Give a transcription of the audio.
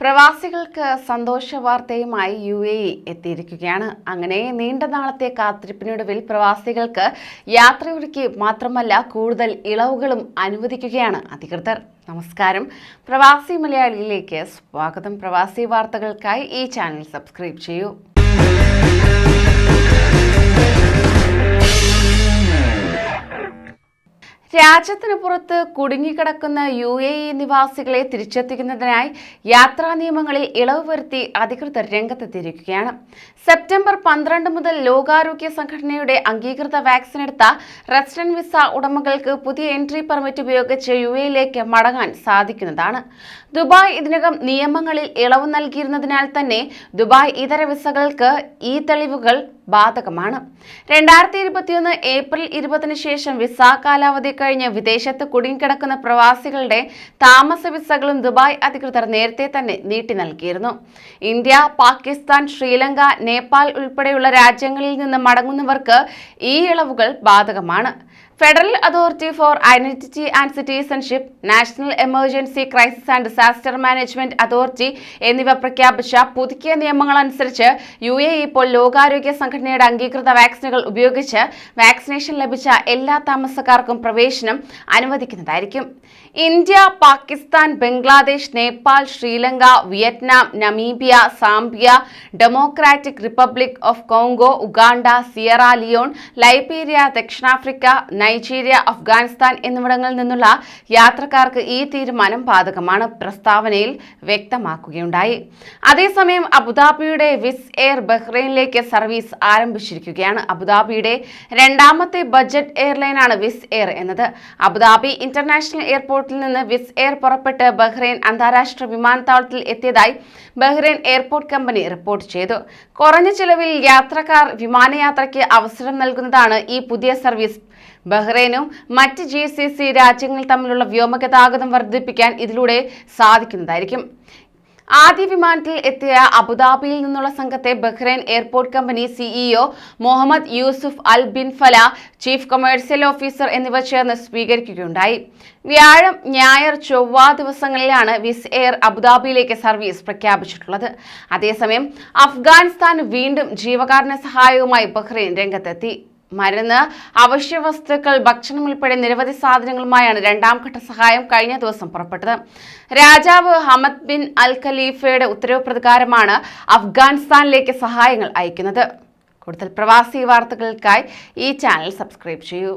പ്രവാസികൾക്ക് സന്തോഷ വാർത്തയുമായി U A E എത്തിയിരിക്കുകയാണ്. അങ്ങനെ നീണ്ട നാളത്തെ കാത്തിരിപ്പിനൊടുവിൽ പ്രവാസികൾക്ക് യാത്രയൊരുക്കി മാത്രമല്ല കൂടുതൽ ഇളവുകളും അനുവദിക്കുകയാണ് അധികൃതർ. നമസ്കാരം. പ്രവാസി മലയാളിയിലേക്ക് സ്വാഗതം. പ്രവാസി വാർത്തകൾക്കായി ഈ ചാനൽ സബ്സ്ക്രൈബ് ചെയ്യൂ. രാജ്യത്തിന് പുറത്ത് കുടുങ്ങിക്കിടക്കുന്ന യു എ ഇ നിവാസികളെ തിരിച്ചെത്തിക്കുന്നതിനായി യാത്രാ നിയമങ്ങളിൽ ഇളവ് വരുത്തി അധികൃതർ രംഗത്തെത്തിയിരിക്കുകയാണ്. സെപ്റ്റംബർ പന്ത്രണ്ട് മുതൽ ലോകാരോഗ്യ സംഘടനയുടെ അംഗീകൃത വാക്സിൻ എടുത്ത റെസിഡന്റ് വിസ ഉടമകൾക്ക് പുതിയ എൻട്രി പെർമിറ്റ് ഉപയോഗിച്ച് യു എയിലേക്ക് മടങ്ങാൻ സാധിക്കുന്നതാണ്. ദുബായ് ഇതിനകം നിയമങ്ങളിൽ ഇളവ് നൽകിയിരുന്നതിനാൽ തന്നെ ദുബായ് ഇതര വിസകൾക്ക് ഈ തെളിവുകൾ ബാധകമാണ്. രണ്ടായിരത്തി ഇരുപത്തിയൊന്ന് ഏപ്രിൽ ഇരുപതിന് ശേഷം വിസ കാലാവധി കഴിഞ്ഞ് വിദേശത്ത് കുടുങ്ങിക്കിടക്കുന്ന പ്രവാസികളുടെ താമസ വിസകളും ദുബായ് അധികൃതർ നേരത്തെ തന്നെ നീട്ടി നൽകിയിരുന്നു. ഇന്ത്യ പാകിസ്ഥാൻ ശ്രീലങ്ക നേപ്പാൾ ഉൾപ്പെടെയുള്ള രാജ്യങ്ങളിൽ നിന്ന് മടങ്ങുന്നവർക്ക് ഈ ഇളവുകൾ ബാധകമാണ്. Federal authority for identity and citizenship national emergency crisis and disaster management authority എന്നിവ പ്രഖ്യാപിച്ച പുതുക്കിയ നിയമങ്ങൾ അനുസരിച്ച് യു എ ഇപ്പോൾ ലോകാരോഗ്യ സംഘടനയുടെ അംഗീകൃത വാക്സിനുകൾ ഉപയോഗിച്ച് വാക്സിനേഷൻ ലഭിച്ച എല്ലാ താമസക്കാർക്കും പ്രവേശനം അനുവദിക്കുന്നതായിരിക്കും. India Pakistan Bangladesh Nepal Sri Lanka Vietnam Namibia Zambia democratic republic of Congo Uganda Sierra Leone Liberia ദക്ഷിണാഫ്രിക്ക നൈജീരിയ അഫ്ഗാനിസ്ഥാൻ എന്നിവിടങ്ങളിൽ നിന്നുള്ള യാത്രക്കാർക്ക് ഈ തീരുമാനം ബാധകമാണ് പ്രസ്താവനയിൽ വ്യക്തമാക്കുകയുണ്ടായി. അതേസമയം അബുദാബിയുടെ വിസ് എയർ ബഹ്റൈനിലേക്ക് സർവീസ് ആരംഭിച്ചിരിക്കുകയാണ്. അബുദാബിയുടെ രണ്ടാമത്തെ ബജറ്റ് എയർലൈനാണ് വിസ് എയർ എന്നത്. അബുദാബി ഇന്റർനാഷണൽ എയർപോർട്ടിൽ നിന്ന് വിസ് എയർ പുറപ്പെട്ട് ബഹ്റൈൻ അന്താരാഷ്ട്ര വിമാനത്താവളത്തിൽ എത്തിയതായി ബഹ്റൈൻ എയർപോർട്ട് കമ്പനി റിപ്പോർട്ട് ചെയ്തു. കുറഞ്ഞ ചിലവിൽ യാത്രക്കാർ വിമാനയാത്രയ്ക്ക് അവസരം നൽകുന്നതാണ് ഈ പുതിയ സർവീസ് ബഹ്റൈനും മറ്റ് ജി സി സി രാജ്യങ്ങൾ തമ്മിലുള്ള വ്യോമഗതാഗതം വർദ്ധിപ്പിക്കാൻ ഇതിലൂടെ സാധിക്കുന്നതായിരിക്കും. ആദ്യ വിമാനത്തിൽ എത്തിയ അബുദാബിയിൽ നിന്നുള്ള സംഘത്തെ Bahrain airport company CEO Muhammad Yusuf Al Bin Fala chief commercial officer എന്നിവർ ചേർന്ന് സ്വീകരിക്കുകയുണ്ടായി. വ്യാഴം ഞായർ ചൊവ്വ ദിവസങ്ങളിലാണ് വിസ് എയർ അബുദാബിയിലേക്ക് സർവീസ് പ്രഖ്യാപിച്ചിട്ടുള്ളത്. അതേസമയം അഫ്ഗാനിസ്ഥാൻ വീണ്ടും ജീവകാരുണ്യ സഹായവുമായി ബഹ്റൈൻ രംഗത്തെത്തി. മരുന്ന് അവശ്യ വസ്തുക്കൾ ഭക്ഷണം ഉൾപ്പെടെ നിരവധി സാധനങ്ങളുമായാണ് രണ്ടാം ഘട്ട സഹായം കഴിഞ്ഞ ദിവസം പുറപ്പെട്ടത്. രാജാവ് ഹമദ് ബിൻ അൽ ഖലീഫയുടെ ഉത്തരവ് പ്രകാരമാണ് അഫ്ഗാനിസ്ഥാനിലേക്ക് സഹായങ്ങൾ അയക്കുന്നത്. കൂടുതൽ പ്രവാസി വാർത്തകൾക്കായി ഈ ചാനൽ സബ്സ്ക്രൈബ് ചെയ്യൂ.